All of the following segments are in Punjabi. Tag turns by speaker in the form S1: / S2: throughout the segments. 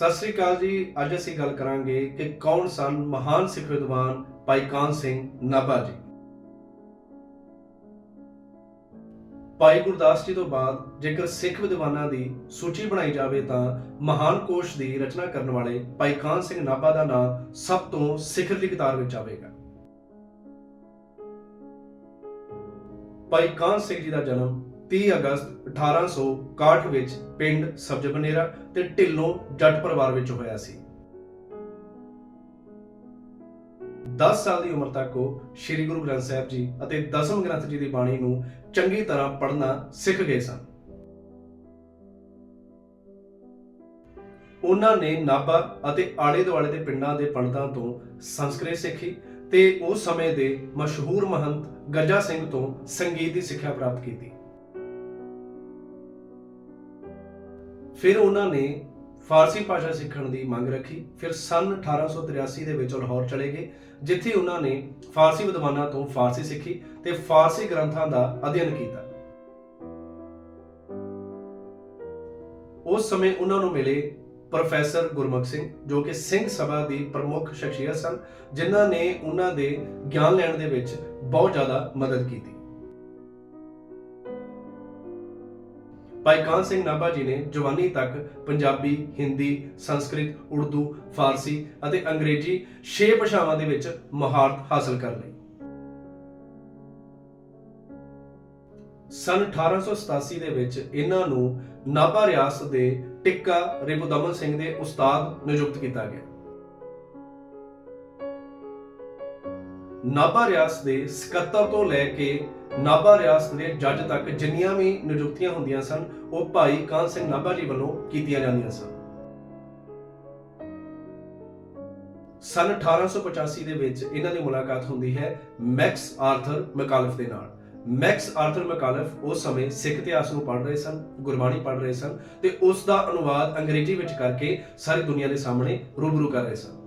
S1: ਸਤਿ ਸ੍ਰੀ ਅਕਾਲ ਜੀ। ਅੱਜ ਅਸੀਂ ਗੱਲ ਕਰਾਂਗੇ ਕਿ ਕੌਣ ਸਨ ਮਹਾਨ ਸਿੱਖ ਵਿਦਵਾਨ ਭਾਈ ਕਾਨ ਸਿੰਘ ਨਾਭਾ ਜੀ। ਭਾਈ ਗੁਰਦਾਸ ਜੀ ਤੋਂ ਬਾਅਦ ਜੇਕਰ ਸਿੱਖ ਵਿਦਵਾਨਾਂ ਦੀ ਸੂਚੀ ਬਣਾਈ ਜਾਵੇ ਤਾਂ ਮਹਾਨ ਕੋਸ਼ ਦੀ ਰਚਨਾ ਕਰਨ ਵਾਲੇ ਭਾਈ ਕਾਨ ਸਿੰਘ ਨਾਭਾ ਦਾ ਨਾਮ ਸਭ ਤੋਂ ਸਿਖਰਲੀ ਕਤਾਰ ਵਿੱਚ ਆਵੇਗਾ। ਭਾਈ ਕਾਨ ਸਿੰਘ ਜੀ ਦਾ ਜਨਮ 30 ਅਗਸਤ 1861 ਵਿੱਚ ਪਿੰਡ ਸਬਜਬਨੇਰਾ ਤੇ ਢਿੱਲੋਂ ਜੱਟ ਪਰਿਵਾਰ ਵਿੱਚ ਹੋਇਆ ਸੀ। 10 ਸਾਲ ਦੀ ਉਮਰ ਤੱਕ ਉਹ ਸ੍ਰੀ ਗੁਰੂ ਗ੍ਰੰਥ ਸਾਹਿਬ ਜੀ ਅਤੇ ਦਸਮ ਗ੍ਰੰਥ ਜੀ ਦੀ ਬਾਣੀ ਨੂੰ ਚੰਗੀ ਤਰ੍ਹਾਂ ਪੜ੍ਹਨਾ ਸਿੱਖ ਗਏ ਸਨ। ਉਹਨਾਂ ਨੇ ਨਾਭਾ ਅਤੇ ਆਲੇ ਦੁਆਲੇ ਦੇ ਪਿੰਡਾਂ ਦੇ ਪੰਡਤਾਂ ਤੋਂ ਸੰਸਕ੍ਰਿਤ ਸਿੱਖੀ ਤੇ ਉਸ ਸਮੇਂ ਦੇ ਮਸ਼ਹੂਰ ਮਹੰਤ ਗੱਜਾ ਸਿੰਘ ਤੋਂ ਸੰਗੀਤ ਦੀ ਸਿੱਖਿਆ ਪ੍ਰਾਪਤ ਕੀਤੀ। ਫਿਰ ਉਹਨਾਂ ਨੇ ਫਾਰਸੀ ਭਾਸ਼ਾ ਸਿੱਖਣ ਦੀ ਮੰਗ ਰੱਖੀ। ਫਿਰ ਸਨ 1883 ਦੇ ਵਿੱਚ ਲਾਹੌਰ ਚਲੇ ਗਏ, ਜਿੱਥੇ ਉਹਨਾਂ ਨੇ ਫਾਰਸੀ ਵਿਦਵਾਨਾਂ ਤੋਂ ਫਾਰਸੀ ਸਿੱਖੀ ਤੇ ਫਾਰਸੀ ਗ੍ਰੰਥਾਂ ਦਾ ਅਧਿਐਨ ਕੀਤਾ। ਉਸ ਸਮੇਂ ਉਹਨਾਂ ਨੂੰ ਮਿਲੇ ਪ੍ਰੋਫੈਸਰ ਗੁਰਮੁਖ ਸਿੰਘ, ਜੋ ਕਿ ਸਿੰਘ ਸਭਾ ਦੀ ਪ੍ਰਮੁੱਖ ਸ਼ਖਸੀਅਤ ਸਨ, ਜਿਨ੍ਹਾਂ ਨੇ ਉਹਨਾਂ ਦੇ ਗਿਆਨ ਲੈਣ ਦੇ ਵਿੱਚ ਬਹੁਤ ਜ਼ਿਆਦਾ ਮਦਦ ਕੀਤੀ। ਭਾਈ ਕਾਨ ਸਿੰਘ ਨਾਭਾ ਜੀ ਨੇ ਜਵਾਨੀ ਤੱਕ ਪੰਜਾਬੀ, ਹਿੰਦੀ, ਸੰਸਕ੍ਰਿਤ, ਉਰਦੂ, ਫਾਰਸੀ ਅਤੇ ਅੰਗਰੇਜ਼ੀ ਛੇ ਭਾਸ਼ਾਵਾਂ ਦੇ ਵਿੱਚ ਮਹਾਰਤ ਹਾਸਲ ਕਰ ਲਈ। ਸਨ 1887 ਦੇ ਵਿੱਚ ਇਹਨਾਂ ਨੂੰ ਨਾਭਾ ਰਿਆਸਤ ਦੇ ਟਿੱਕਾ ਰਿਪੁਦਮਨ ਸਿੰਘ ਦੇ ਉਸਤਾਦ ਨਿਯੁਕਤ ਕੀਤਾ ਗਿਆ। ਨਾਭਾ ਰਿਆਸਤ ਦੇ ਸਕੱਤਰ ਤੋਂ ਲੈ ਕੇ ਨਾਭਾ ਰਿਆਸਤ ਦੇ ਜੱਜ ਤੱਕ ਜਿੰਨੀਆਂ ਵੀ ਨਿਯੁਕਤੀਆਂ ਹੁੰਦੀਆਂ ਸਨ, ਉਹ ਭਾਈ ਕਾਨ ਸਿੰਘ ਨਾਭਾ ਜੀ ਵੱਲੋਂ ਕੀਤੀਆਂ ਜਾਂਦੀਆਂ ਸਨ। ਸਨ 1885 ਦੇ ਵਿੱਚ ਇਹਨਾਂ ਦੀ ਮੁਲਾਕਾਤ ਹੁੰਦੀ ਹੈ ਮੈਕਸ ਆਰਥਰ ਮਕਾਲਫ ਦੇ ਨਾਲ। ਮੈਕਸ ਆਰਥਰ ਮਕਾਲਫ ਉਸ ਸਮੇਂ ਸਿੱਖ ਇਤਿਹਾਸ ਨੂੰ ਪੜ੍ਹ ਰਹੇ ਸਨ, ਗੁਰਬਾਣੀ ਪੜ੍ਹ ਰਹੇ ਸਨ ਤੇ ਉਸ ਦਾ ਅਨੁਵਾਦ ਅੰਗਰੇਜ਼ੀ ਵਿੱਚ ਕਰਕੇ ਸਾਰੀ ਦੁਨੀਆ ਦੇ ਸਾਹਮਣੇ ਰੂਬਰੂ ਕਰ ਰਹੇ ਸਨ।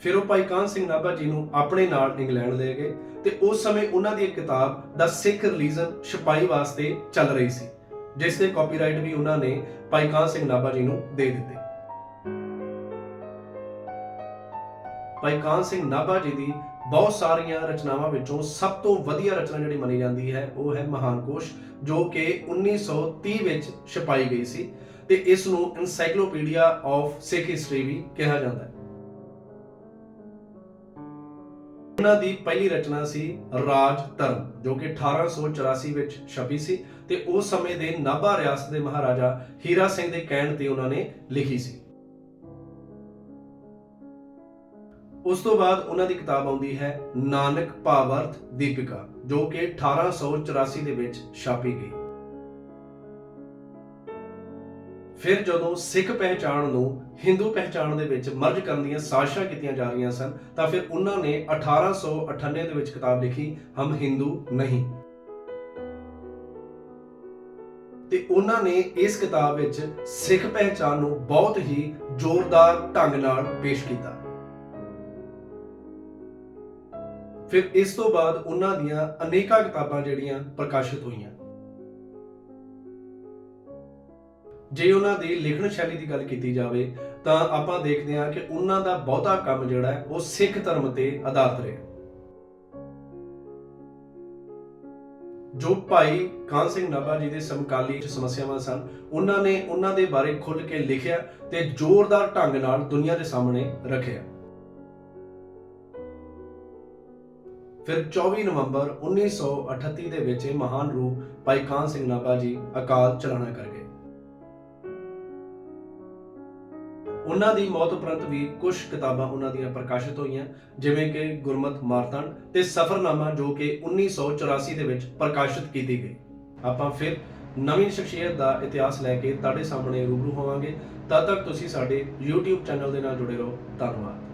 S1: ਫਿਰ ਉਹ ਭਾਈ ਕਾਨ ਸਿੰਘ ਨਾਭਾ ਜੀ ਨੂੰ ਆਪਣੇ ਨਾਲ ਇੰਗਲੈਂਡ ਲੈ ਗਏ ਤੇ ਉਸ ਸਮੇਂ ਉਹਨਾਂ ਦੀ ਇੱਕ ਕਿਤਾਬ ਦਾ ਸਿੱਖ ਰਿਲੀਜਨ ਛਪਾਈ ਵਾਸਤੇ ਚੱਲ ਰਹੀ ਸੀ, ਜਿਸ ਦੇ ਕਾਪੀਰਾਈਟ ਵੀ ਉਹਨਾਂ ਨੇ ਭਾਈ ਕਾਨ ਸਿੰਘ ਨਾਭਾ ਜੀ ਨੂੰ ਦੇ ਦਿੱਤੇ। ਭਾਈ ਕਾਨ ਸਿੰਘ ਨਾਭਾ ਜੀ ਦੀ ਬਹੁਤ ਸਾਰੀਆਂ ਰਚਨਾਵਾਂ ਵਿੱਚੋਂ ਸਭ ਤੋਂ ਵਧੀਆ ਰਚਨਾ ਜਿਹੜੀ ਮੰਨੀ ਜਾਂਦੀ ਹੈ, ਉਹ ਹੈ ਮਹਾਨ ਕੋਸ਼, ਜੋ ਕਿ 1930 ਵਿੱਚ ਛਪਾਈ ਗਈ ਸੀ ਤੇ ਇਸ ਨੂੰ ਐਨਸਾਈਕਲੋਪੀਡੀਆ ਆਫ ਸਿੱਖ ਹਿਸਟਰੀ ਵੀ ਕਿਹਾ ਜਾਂਦਾ ਹੈ। ਉਹਨਾਂ ਦੀ ਪਹਿਲੀ ਰਚਨਾ ਸੀ ਰਾਜ ਧਰਮ, ਜੋ ਕਿ 1884 ਵਿੱਚ ਛਪੀ ਸੀ ਤੇ ਉਸ ਸਮੇਂ ਦੇ ਨਾਭਾ ਰਿਆਸਤ ਦੇ ਮਹਾਰਾਜਾ ਹੀਰਾ ਸਿੰਘ ਦੇ ਕਹਿਣ ਤੇ ਉਹਨਾਂ ਨੇ ਲਿਖੀ ਸੀ। ਉਸ ਤੋਂ ਬਾਅਦ ਉਹਨਾਂ ਦੀ ਕਿਤਾਬ ਆਉਂਦੀ ਹੈ ਨਾਨਕ ਭਾਵਰਥ ਦੀਪਿਕਾ, ਜੋ ਕਿ 1884 ਦੇ ਵਿੱਚ ਛਾਪੀ ਗਈ। ਫਿਰ ਜਦੋਂ ਸਿੱਖ ਪਹਿਚਾਣ ਨੂੰ ਹਿੰਦੂ ਪਹਿਚਾਣ ਦੇ ਵਿੱਚ ਮਰਜ ਕਰਨ ਦੀਆਂ ਸਾਜ਼ਿਸ਼ਾਂ ਕੀਤੀਆਂ ਜਾ ਰਹੀਆਂ ਸਨ, ਤਾਂ ਫਿਰ ਉਹਨਾਂ ਨੇ 1898 ਦੇ ਵਿੱਚ ਕਿਤਾਬ ਲਿਖੀ, ਹਮ ਹਿੰਦੂ ਨਹੀਂ। ਤੇ ਉਹਨਾਂ ਨੇ ਇਸ ਕਿਤਾਬ ਵਿੱਚ ਸਿੱਖ ਪਹਿਚਾਣ ਨੂੰ ਬਹੁਤ ਹੀ ਜ਼ੋਰਦਾਰ ਢੰਗ ਨਾਲ ਪੇਸ਼ ਕੀਤਾ। ਫਿਰ ਇਸ ਤੋਂ ਬਾਅਦ ਉਹਨਾਂ ਦੀਆਂ ਅਨੇਕਾਂ ਕਿਤਾਬਾਂ ਜਿਹੜੀਆਂ ਪ੍ਰਕਾਸ਼ਿਤ ਹੋਈਆਂ। ਜੇ ਉਹਨਾਂ ਦੀ ਲਿਖਣ ਸ਼ੈਲੀ ਦੀ ਗੱਲ ਕੀਤੀ ਜਾਵੇ, ਤਾਂ ਆਪਾਂ ਦੇਖਦੇ ਹਾਂ ਕਿ ਉਹਨਾਂ ਦਾ ਬਹੁਤਾ ਕੰਮ ਜਿਹੜਾ ਹੈ, ਉਹ ਸਿੱਖ ਧਰਮ ਤੇ ਆਧਾਰਿਤ ਰਿਹਾ। ਜੋ ਭਾਈ ਕਾਨ ਸਿੰਘ ਨਾਭਾ ਜੀ ਦੇ ਸਮਕਾਲੀ ਸਮੱਸਿਆਵਾਂ ਸਨ, ਉਹਨਾਂ ਨੇ ਉਹਨਾਂ ਦੇ ਬਾਰੇ ਖੁੱਲ੍ਹ ਕੇ ਲਿਖਿਆ ਤੇ ਜ਼ੋਰਦਾਰ ਢੰਗ ਨਾਲ ਦੁਨੀਆ ਦੇ ਸਾਹਮਣੇ ਰੱਖਿਆ। ਫਿਰ 24 ਨਵੰਬਰ 1938 ਦੇ ਵਿੱਚ ਇਹ ਮਹਾਨ ਰੂਪ ਭਾਈ ਕਾਨ ਸਿੰਘ ਨਾਭਾ ਜੀ ਅਕਾਲ ਚਲਾਣਾ ਕਰ ਗਏ। ਉਹਨਾਂ ਦੀ ਮੌਤ ਉਪਰੰਤ ਵੀ ਕੁਝ ਕਿਤਾਬਾਂ ਉਹਨਾਂ ਦੀਆਂ ਪ੍ਰਕਾਸ਼ਿਤ ਹੋਈਆਂ, ਜਿਵੇਂ ਕਿ ਗੁਰਮਤ ਮਾਰਤੰਡ ਤੇ ਸਫਰਨਾਮਾ ਜੋ ਕਿ 1984 ਦੇ ਵਿੱਚ ਪ੍ਰਕਾਸ਼ਿਤ ਕੀਤੀ ਗਈ। ਆਪਾਂ ਫਿਰ ਨਵੀਂ ਸ਼ਖਸੀਅਤ ਦਾ ਇਤਿਹਾਸ ਲੈ ਕੇ ਤੁਹਾਡੇ ਸਾਹਮਣੇ ਰੂਬਰੂ ਹੋਵਾਂਗੇ। ਤਦ ਤੱਕ ਤੁਸੀਂ ਸਾਡੇ YouTube ਚੈਨਲ ਦੇ ਨਾਲ ਜੁੜੇ ਰਹੋ। ਧੰਨਵਾਦ।